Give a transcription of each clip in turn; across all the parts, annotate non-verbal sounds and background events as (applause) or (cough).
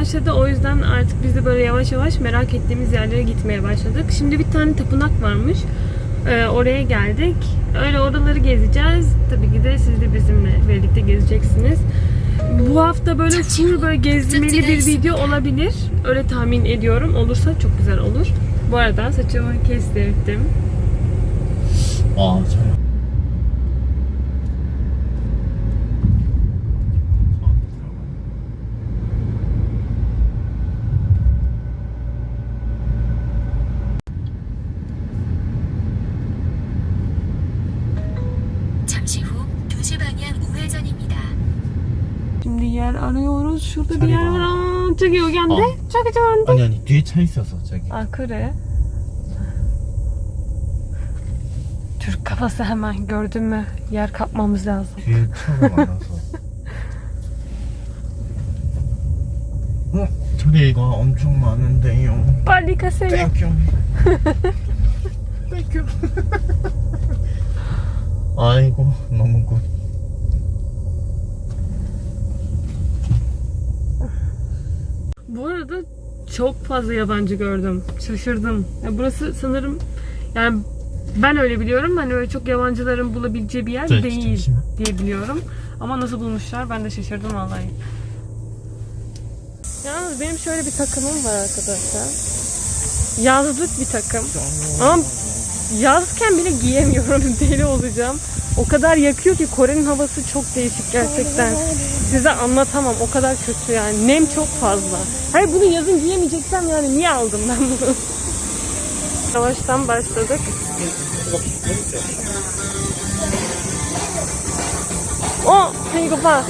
başladı. O yüzden artık biz de böyle yavaş yavaş merak ettiğimiz yerlere gitmeye başladık. Şimdi bir tane tapınak varmış. Ee, oraya geldik. Öyle oraları gezeceğiz. Tabii ki de siz de bizimle birlikte gezeceksiniz. Bu hafta böyle full böyle gezmeli bir video olabilir. Öyle tahmin ediyorum. Olursa çok güzel olur. Bu arada saçımı kestirdim. 아, Şimdi yer arıyoruz. Şurada bir Çay yer var. var. Aa, 저기 여기 안 돼? 어. 저기 저기 안 돼? 아니 아니 뒤에 차 있어서 저기. Kare. Türk kafası hemen gördün mü? Yer kapmamız lazım. 뒤에 차가 많아서. 어? 자리가 엄청 많은데요. 빨리 가세요. 땡큐. 땡큐. 아이고 너무 굿. Bu arada çok fazla yabancı gördüm. Şaşırdım. Ya burası sanırım yani ben öyle biliyorum. Hani öyle çok yabancıların bulabileceği bir yer Evet, değil şimdi. diye biliyorum. Ama nasıl bulmuşlar ben de şaşırdım vallahi. Yalnız benim şöyle bir takımım var arkadaşlar. Yazlık bir takım. Ama yazken bile giyemiyorum. (laughs) Deli olacağım. O kadar yakıyor ki Kore'nin havası çok değişik gerçekten. Size anlatamam. O kadar kötü yani. Nem çok fazla. Hayır bunu yazın giyemeyeceksem yani niye aldım ben bunu? (laughs) Savaştan başladık. O Pingupa.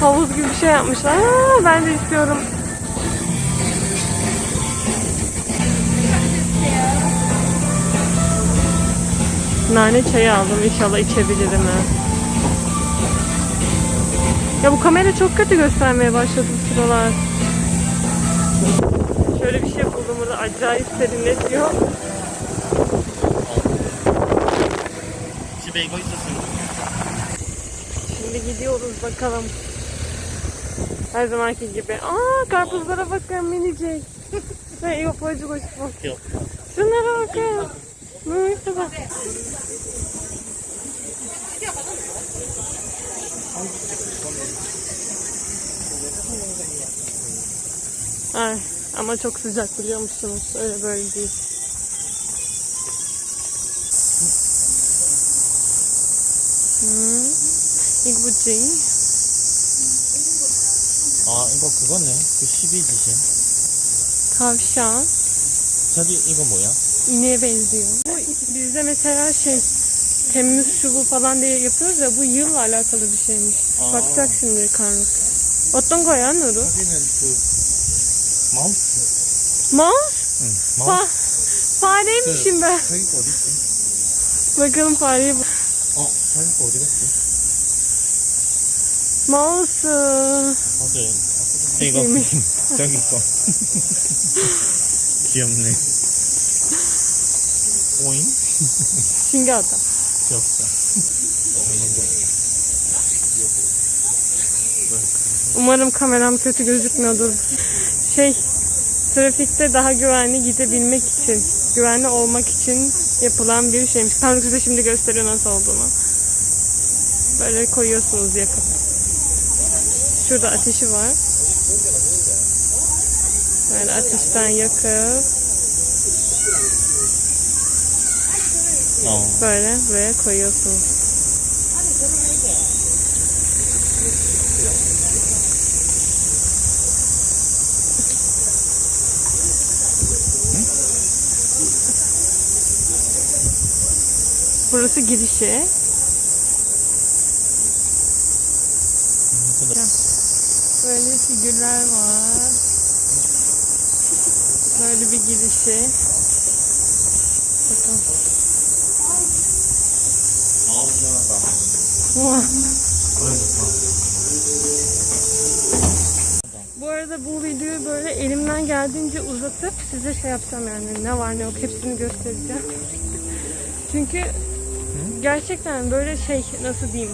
Havuz gibi bir şey yapmışlar. Aa, ben de istiyorum. Nane çayı aldım. İnşallah içebilirim. He. Ya bu kamera çok kötü göstermeye başladı sıralar. Şöyle bir şey buldum burada acayip serinletiyor. Şimdi gidiyoruz bakalım. Her zamanki gibi. Aa karpuzlara bakın minicik. (laughs) Yok boycu boycu. Şunlara bakın. Neyse bak. Ay, ama çok sıcak biliyor musunuz? Öyle böyle değil. Hmm. 이거 뭐지? 아 이거 그거네. 그 12지신. Tavşan. 저기 이거 뭐야? İneğe benziyor. Bu bizde mesela şey Temmuz şu bu falan diye yapıyoruz ya bu yılla alakalı bir şeymiş. Aa. Bakacak şimdi karnı. 어떤 거야 Nuru? 여기는 그 마우스. Mouse? 응. Fa fareymişim ben. 저기 거 어디 있지? Bakalım fareyi bu- 어 저기 거 어디 갔지? Mouse. 맞아요. 이거 이미. 저기 거. 귀엽네. 오잉? 신기하다. 귀엽다. Umarım kameram kötü gözükmüyordur. Şey, trafikte daha güvenli gidebilmek için, güvenli olmak için yapılan bir şeymiş. Tanrı size şimdi gösteriyor nasıl olduğunu. Böyle koyuyorsunuz yakıp. Şurada ateşi var. Böyle ateşten yakıp 어. böyle buraya koyuyorsunuz. Burası girişi. Böyle figürler var. Böyle bir girişi. Bakın. Bu arada bu videoyu böyle elimden geldiğince uzatıp size şey yapacağım yani ne var ne yok hepsini göstereceğim. (laughs) Çünkü gerçekten böyle şey nasıl diyeyim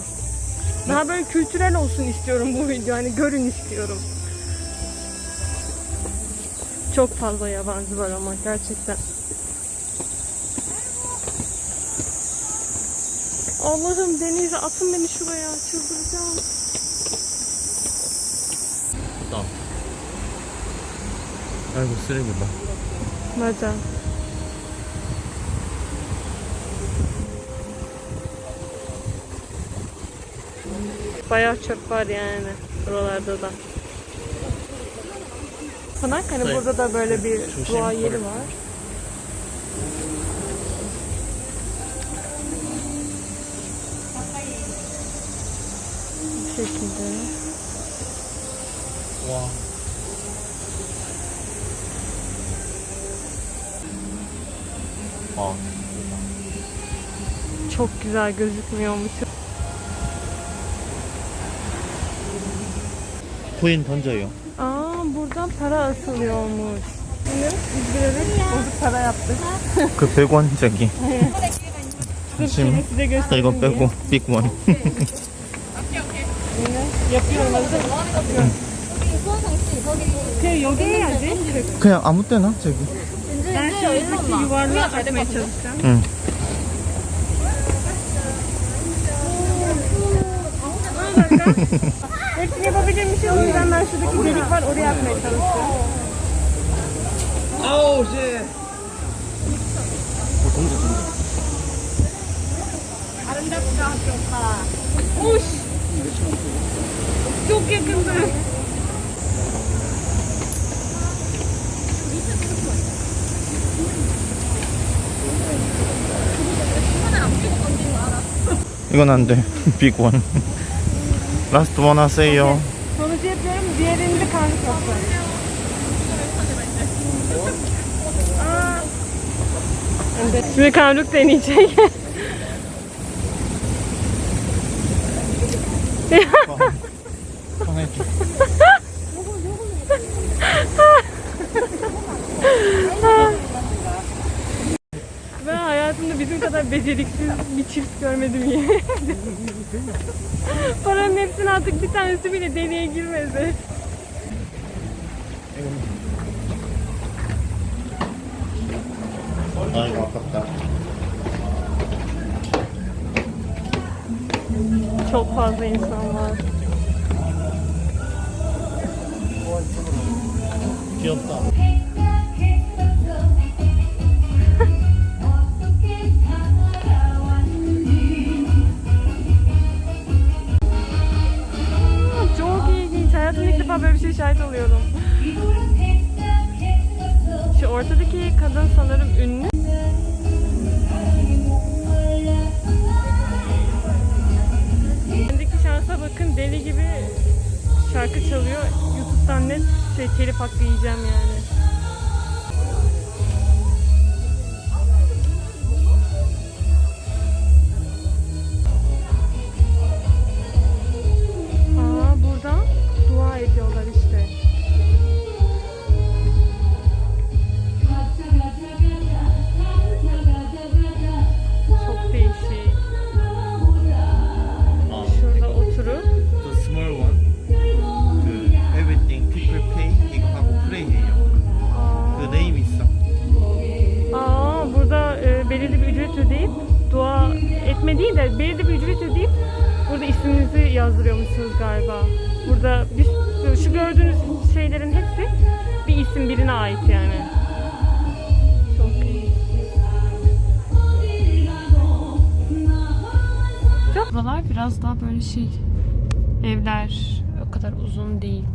daha böyle kültürel olsun istiyorum bu video hani görün istiyorum. Çok fazla yabancı var ama gerçekten. Allah'ım denize atın beni şuraya. Çıldıracağım. Tamam. Kanka sürekli bak. Neden? Bayağı çöp var yani buralarda da. Sanat hani burada da böyle bir doğa yeri var. 와. 아. Çok güzel gözükmüyormuş. 코인 던져요. Aa buradan para asılıyormuş. Şimdi biz bilerek bozuk para yaptık. 그 100원 저기. Sırf Şimdi şunu size 나 göstereyim 이거 diye. 빼고 빅원. Yapıyorum 그냥 여기 해야지. 그냥 아무 때나 저기. 다시 어떻게 유아를 아래 맞췄어? 응. Hepsine babacığım bir şey olur. Hemen şuradaki delik var oraya atmaya çalışacağım. Oh shit. 동작 동작. 아름답다, 오빠. 오씨. Çok yakındı. 이건 안 돼. 빅원. 라스트 원 하세요. Sonucu yapıyorum. Şimdi kavruk deneyecek. Ben hayatımda bizim kadar beceriksiz bir çift görmedim ya. (laughs) Paranın hepsini artık bir tanesi bile deliğe girmedi. Aynı. Çok fazla insan var. Kıyafet. Defa böyle bir şey şahit oluyorum. Şu ortadaki kadın sanırım ünlü. Öndeki şansa bakın deli gibi şarkı çalıyor. Youtube'dan net şey, telif hakkı yiyeceğim yani. Burada bir, şu gördüğünüz şeylerin hepsi bir isim birine ait yani. Çok iyi. Buralar biraz daha böyle şey evler o kadar uzun değil.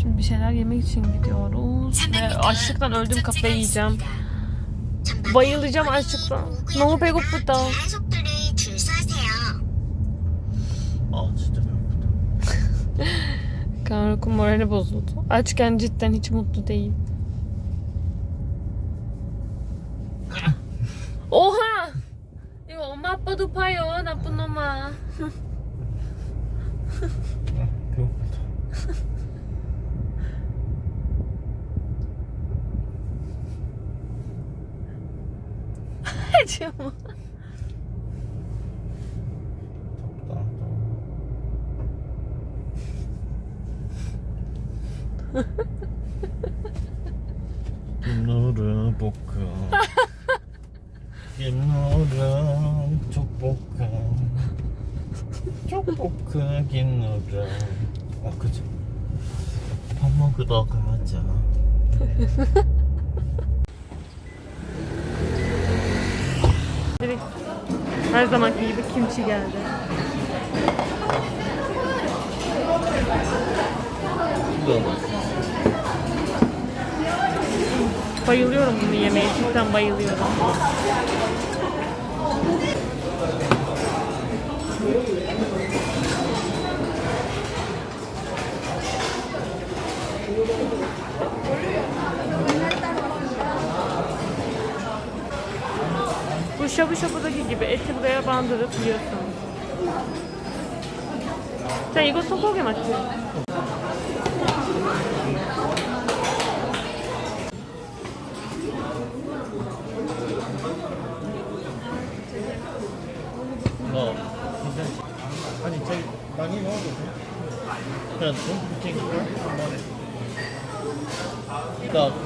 Şimdi bir şeyler yemek için gidiyoruz. Ve açlıktan öldüm kafayı yiyeceğim. Bayılacağım açlıktan. 너무 배고프다. 속들이 줄 서세요. 아 진짜 배고프다. Kanruk'un morali bozuldu. Açken cidden hiç mutlu değil. Oha! 이거 엄마 아빠도 파요 나쁜 놈아. 지금 뭐. 덥다 김노를 볶아 김노랑 쪽볶아 쪽볶아 김노랑 아 그치. 밥 먹으러 가자. (laughs) Direkt her zamanki gibi kimçi geldi. Bayılıyorum bunu yemeye. Cidden bayılıyorum. Bu şabu şabudaki gibi eti buraya bandırıp yiyorsun. Sen 이거 소고기 맞지? 어 아니 저기 많이 넣어도 돼 그냥 돈 붙이니까 나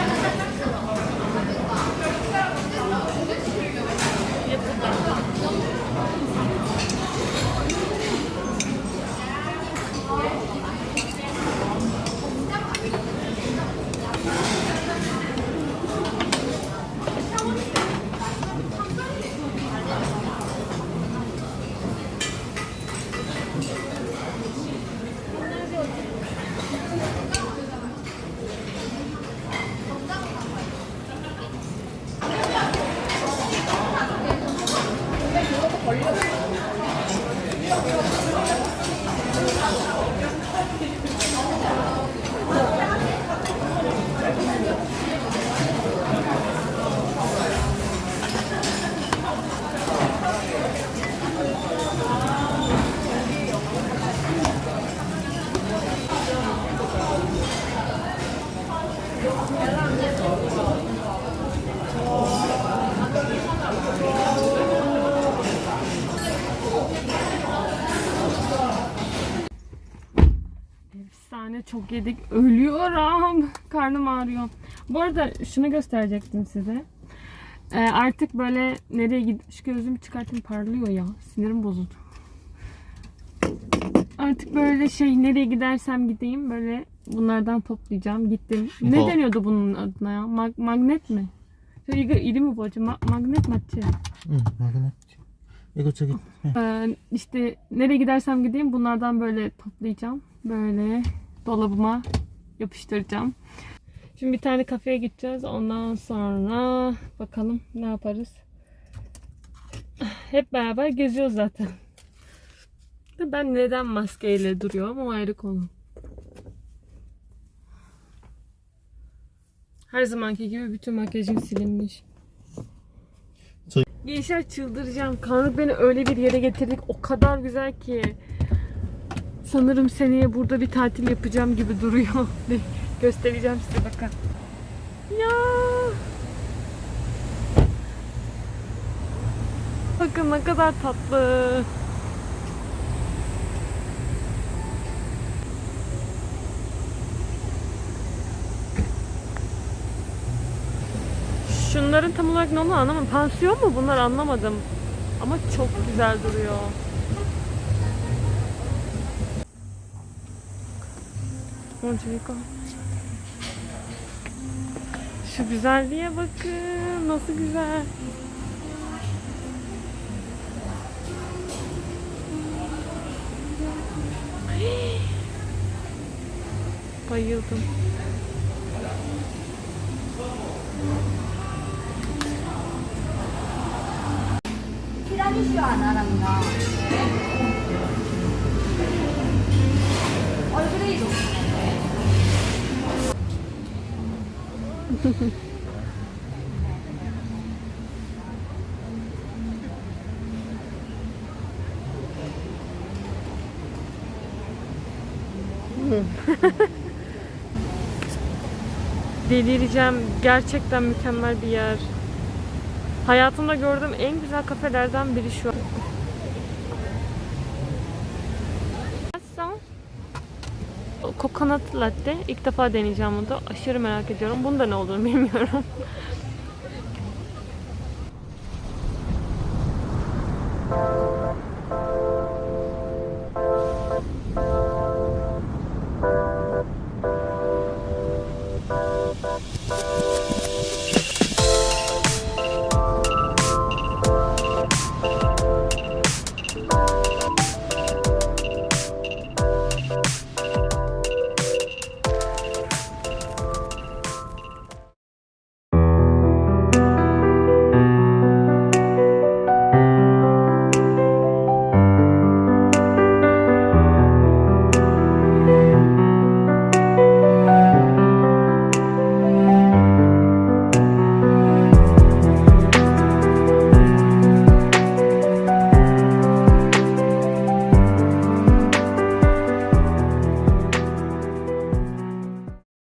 Efsane çok yedik. Ölüyorum. (laughs) Karnım ağrıyor. Bu arada şunu gösterecektim size. Ee, artık böyle nereye gid... Şu gözümü çıkartayım parlıyor ya. Sinirim bozuldu. Artık böyle şey nereye gidersem gideyim böyle bunlardan toplayacağım. Gittim. Ne Bo- deniyordu bunun adına ya? Mag- magnet mi? Şöyle ili mi bu acaba? Magnet maçı. Hı, magnet. Egoça git. Ee, işte nereye gidersem gideyim bunlardan böyle toplayacağım. Böyle dolabıma yapıştıracağım. Şimdi bir tane kafeye gideceğiz. Ondan sonra bakalım ne yaparız. Hep beraber geziyoruz zaten. Ben neden maskeyle duruyorum o ayrı konu. Her zamanki gibi bütün makyajım silinmiş. Gençler çıldıracağım. Kanlık beni öyle bir yere getirdik. O kadar güzel ki. Sanırım seneye burada bir tatil yapacağım gibi duruyor. (laughs) Göstereceğim size bakın. Ya. Bakın ne kadar tatlı. Şunların tam olarak ne olduğunu anlamadım. Pansiyon mu bunlar anlamadım. Ama çok güzel duruyor. Monteviko. Şu güzelliğe bakın. Nasıl güzel. Bayıldım. 티라미슈 하나랑요. 얼그레이도. Delireceğim. Gerçekten mükemmel bir yer. Hayatımda gördüğüm en güzel kafelerden biri şu. Coconut latte. İlk defa deneyeceğim bunu da. Aşırı merak ediyorum. Bunda ne olduğunu bilmiyorum.